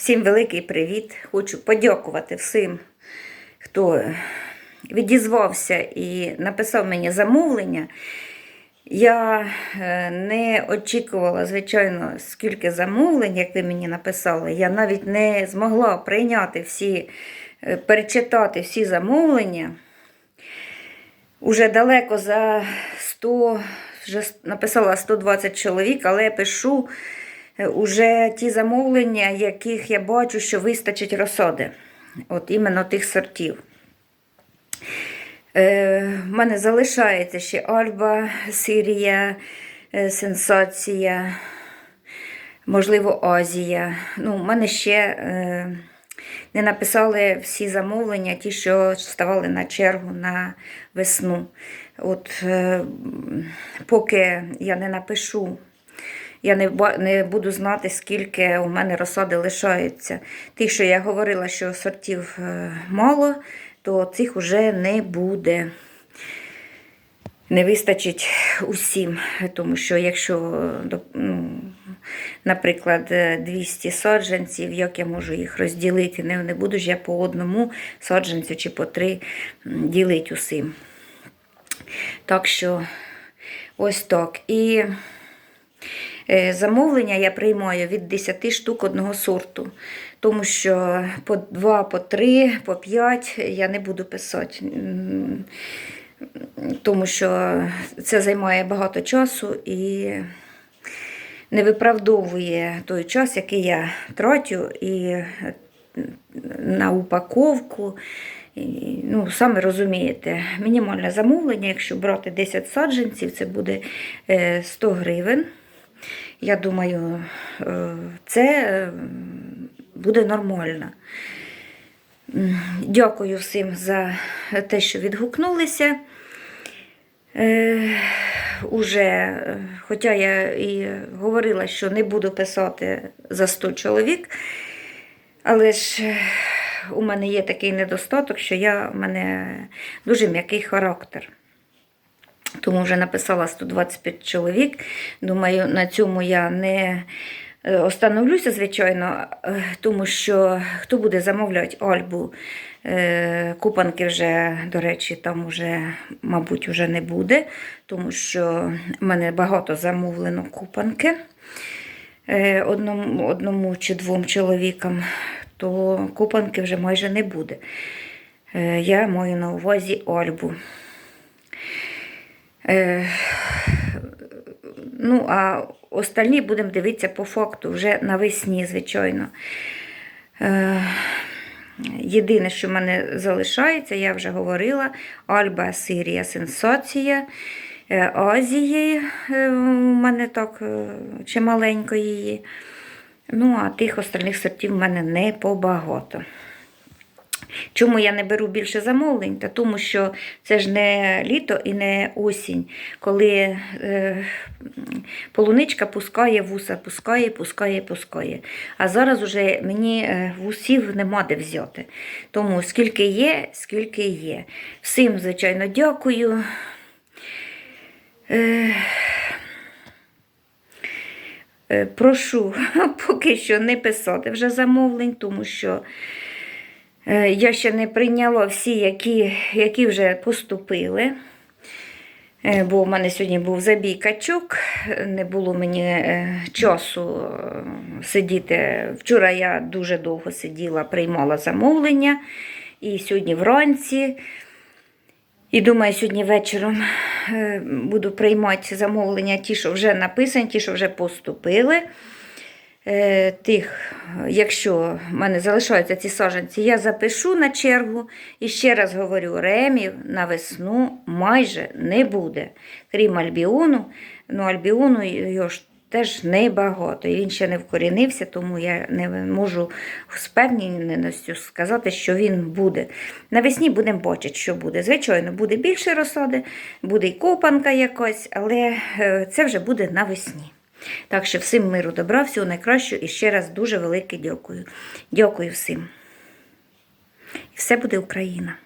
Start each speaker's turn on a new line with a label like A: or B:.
A: Всім великий привіт. Хочу подякувати всім, хто відізвався і написав мені замовлення. Я е, не очікувала, звичайно, скільки замовлень, як ви мені написали. Я навіть не змогла прийняти всі, е, перечитати всі замовлення. Уже далеко за 100, вже написала 120 чоловік, але я пишу уже ті замовлення, яких я бачу, що вистачить розсади. От іменно тих сортів. Е, в мене залишається ще Альба, Сирія, е, Сенсація, можливо, Азія. Ну, в мене ще е, не написали всі замовлення, ті, що ставали на чергу на весну. От е, поки я не напишу, я не, не буду знати, скільки у мене розсади лишається. Тих, що я говорила, що сортів е, мало, то цих уже не буде. Не вистачить усім, тому що якщо, ну, наприклад, е, 200 саджанців, як я можу їх розділити? Не, не буду ж я по одному саджанцю чи по три ділити усім. Так що ось так. І е, замовлення я приймаю від 10 штук одного сорту, тому що по 2, по 3, по 5 я не буду писати. Тому що це займає багато часу і не виправдовує той час, який я тратю і на упаковку. Ну, самі розумієте, мінімальне замовлення, якщо брати 10 саджанців, це буде е, 100 гривень. Я думаю, е, це е, буде нормально. Дякую всім за те, що відгукнулися. Е, уже, е, хоча я і говорила, що не буду писати за 100 чоловік, але ж у мене є такий недостаток, що я, у мене дуже м'який характер. Тому вже написала 125 чоловік. Думаю, на цьому я не е, остановлюся, звичайно, е, тому що хто буде замовляти альбу, е, купанки вже, до речі, там вже, мабуть, вже не буде, тому що в мене багато замовлено купанки одному, одному чи двом чоловікам, то купанки вже майже не буде. Я маю на увазі альбу. Е, Ну, а остальні будемо дивитися по факту вже навесні, звичайно. Е, Єдине, що в мене залишається, я вже говорила: Альба, Сирія, Сенсація. Е, Азії у мене так чималенько її. Ну, а тих остальних сортів в мене не побагато. Чому я не беру більше замовлень? Та тому що це ж не літо і не осінь, коли е, полуничка пускає вуса, пускає, пускає, пускає. А зараз уже мені е, вусів нема де взяти. Тому скільки є, скільки є. Всім, звичайно, дякую. Е, е, Прошу поки що не писати вже замовлень, тому що Я ще не прийняла всі, які, які вже поступили. Е, Бо в мене сьогодні був забій качок, не було мені е, часу е, сидіти. Вчора я дуже довго сиділа, приймала замовлення. І сьогодні вранці. І думаю, сьогодні вечором е, буду приймати замовлення, ті, що вже написані, ті, що вже поступили. Е, Тих, якщо в мене залишаються ці саджанці, я запишу на чергу. І ще раз говорю, ремів на весну майже не буде. Крім альбіону, ну альбіону його ж теж небагато. І він ще не вкорінився, тому я не можу з впевненістю сказати, що він буде. Навесні будемо бачити, що буде. Звичайно, буде більше розсади, буде й копанка якась, але е, це вже буде навесні. Так що всім миру добра, всього найкращого і ще раз дуже велике дякую. Дякую всім. І все буде Україна.